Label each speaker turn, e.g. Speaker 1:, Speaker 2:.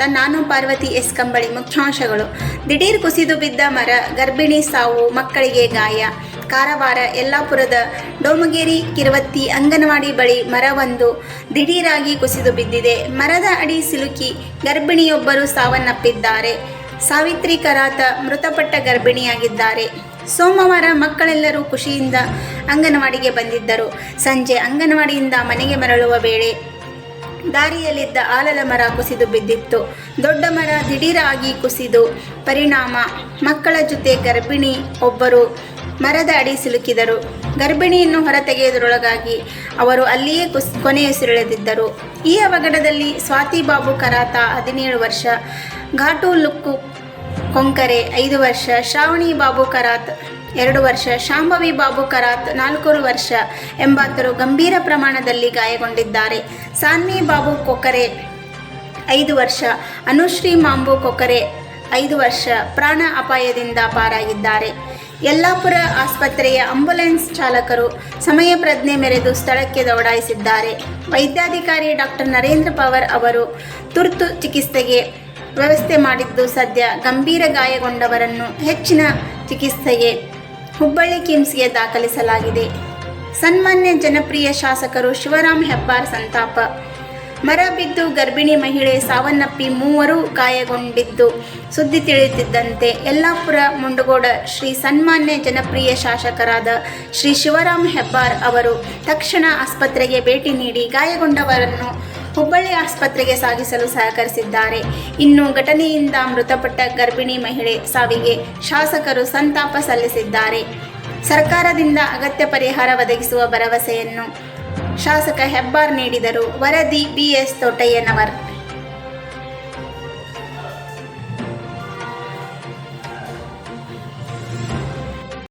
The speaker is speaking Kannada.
Speaker 1: ನಾನು ಪಾರ್ವತಿ ಎಸ್ ಕಂಬಳಿ ಮುಖ್ಯಾಂಶಗಳು. ದಿಢೀರ್ ಕುಸಿದು ಬಿದ್ದ ಮರ, ಗರ್ಭಿಣಿ ಸಾವು, ಮಕ್ಕಳಿಗೆ ಗಾಯ. ಕಾರವಾರ, ಯಲ್ಲಾಪುರದ ಡೋಮಗೇರಿ ಕಿರವತ್ತಿ ಅಂಗನವಾಡಿ ಬಳಿ ಮರವೊಂದು ದಿಢೀರಾಗಿ ಕುಸಿದು ಬಿದ್ದಿದೆ. ಮರದ ಅಡಿ ಸಿಲುಕಿ ಗರ್ಭಿಣಿಯೊಬ್ಬರು ಸಾವನ್ನಪ್ಪಿದ್ದಾರೆ. ಸಾವಿತ್ರಿ ಕರಾತ ಮೃತಪಟ್ಟ ಗರ್ಭಿಣಿಯಾಗಿದ್ದಾರೆ. ಸೋಮವಾರ ಮಕ್ಕಳೆಲ್ಲರೂ ಖುಷಿಯಿಂದ ಅಂಗನವಾಡಿಗೆ ಬಂದಿದ್ದರು. ಸಂಜೆ ಅಂಗನವಾಡಿಯಿಂದ ಮನೆಗೆ ಮರಳುವ ವೇಳೆ ದಾರಿಯಲ್ಲಿದ್ದ ಆಲದ ಮರ ಕುಸಿದು ಬಿದ್ದಿತ್ತು. ದೊಡ್ಡ ಮರ ದಿಢೀರಾಗಿ ಕುಸಿದು ಪರಿಣಾಮ. ಮಕ್ಕಳ ಜೊತೆ ಗರ್ಭಿಣಿ ಒಬ್ಬರು ಮರದ ಅಡಿ ಸಿಲುಕಿದರು. ಗರ್ಭಿಣಿಯನ್ನು ಹೊರತೆಗೆಯುವುದರೊಳಗಾಗಿ ಅವರು ಅಲ್ಲಿಯೇ ಕುಸ್ ಕೊನೆಯುಸಿರೆಳೆದಿದ್ದರು ಈ ಅವಘಡದಲ್ಲಿ ಸ್ವಾತಿ ಬಾಬು ಕರಾತ ಹದಿನೇಳು ವರ್ಷ, ಘಾಟು ಲುಕ್ಕು ಕೊಂಕರೆ ಐದು ವರ್ಷ, ಶ್ರಾವಣಿ ಬಾಬು ಕರಾತ್ ಎರಡು ವರ್ಷ, ಶಾಂಭವಿ ಬಾಬು ಕರಾತ್ ನಾಲ್ಕೂರು ವರ್ಷ ಎಂಬಾತರು ಗಂಭೀರ ಪ್ರಮಾಣದಲ್ಲಿ ಗಾಯಗೊಂಡಿದ್ದಾರೆ. ಸಾನ್ವಿ ಬಾಬು ಕೊಕರೆ ಐದು ವರ್ಷ, ಅನುಶ್ರೀ ಮಾಂಬು ಕೊಕರೆ ಐದು ವರ್ಷ ಪ್ರಾಣ ಅಪಾಯದಿಂದ ಪಾರಾಗಿದ್ದಾರೆ. ಯಲ್ಲಾಪುರ ಆಸ್ಪತ್ರೆಯ ಆಂಬುಲೆನ್ಸ್ ಚಾಲಕರು ಸಮಯ ಪ್ರಜ್ಞೆ ಮೆರೆದು ಸ್ಥಳಕ್ಕೆ ದೌಡಾಯಿಸಿದ್ದಾರೆ. ವೈದ್ಯಾಧಿಕಾರಿ ಡಾಕ್ಟರ್ ನರೇಂದ್ರ ಪವರ್ ಅವರು ತುರ್ತು ಚಿಕಿತ್ಸೆಗೆ ವ್ಯವಸ್ಥೆ ಮಾಡಿದ್ದು ಸದ್ಯ ಗಂಭೀರ ಗಾಯಗೊಂಡವರನ್ನು ಹೆಚ್ಚಿನ ಚಿಕಿತ್ಸೆಗೆ ಹುಬ್ಬಳ್ಳಿ ಕಿಮ್ಸ್ಗೆ ದಾಖಲಿಸಲಾಗಿದೆ. ಸನ್ಮಾನ್ಯ ಜನಪ್ರಿಯ ಶಾಸಕರು ಶಿವರಾಮ್ ಹೆಬ್ಬಾರ್ ಸಂತಾಪ. ಮರ ಬಿದ್ದು ಗರ್ಭಿಣಿ ಮಹಿಳೆ ಸಾವನ್ನಪ್ಪಿ ಮೂವರು ಗಾಯಗೊಂಡಿದ್ದು ಸುದ್ದಿ ತಿಳಿಯುತ್ತಿದ್ದಂತೆ ಯಲ್ಲಾಪುರ ಮುಂಡಗೋಡ ಶ್ರೀ ಸನ್ಮಾನ್ಯ ಜನಪ್ರಿಯ ಶಾಸಕರಾದ ಶ್ರೀ ಶಿವರಾಮ್ ಹೆಬ್ಬಾರ್ ಅವರು ತಕ್ಷಣ ಆಸ್ಪತ್ರೆಗೆ ಭೇಟಿ ನೀಡಿ ಗಾಯಗೊಂಡವರನ್ನು ಹುಬ್ಬಳ್ಳಿ ಆಸ್ಪತ್ರೆಗೆ ಸಾಗಿಸಲು ಸಹಕರಿಸಿದ್ದಾರೆ. ಇನ್ನು ಘಟನೆಯಿಂದ ಮೃತಪಟ್ಟ ಗರ್ಭಿಣಿ ಮಹಿಳೆ ಸಾವಿಗೆ ಶಾಸಕರು ಸಂತಾಪ ಸಲ್ಲಿಸಿದ್ದಾರೆ. ಸರ್ಕಾರದಿಂದ ಅಗತ್ಯ ಪರಿಹಾರ ಒದಗಿಸುವ ಭರವಸೆಯನ್ನು ಶಾಸಕ ಹೆಬ್ಬಾರ್ ನೀಡಿದರು. ವರದಿ ಬಿಎಸ್ ತೋಟಯ್ಯನವರ್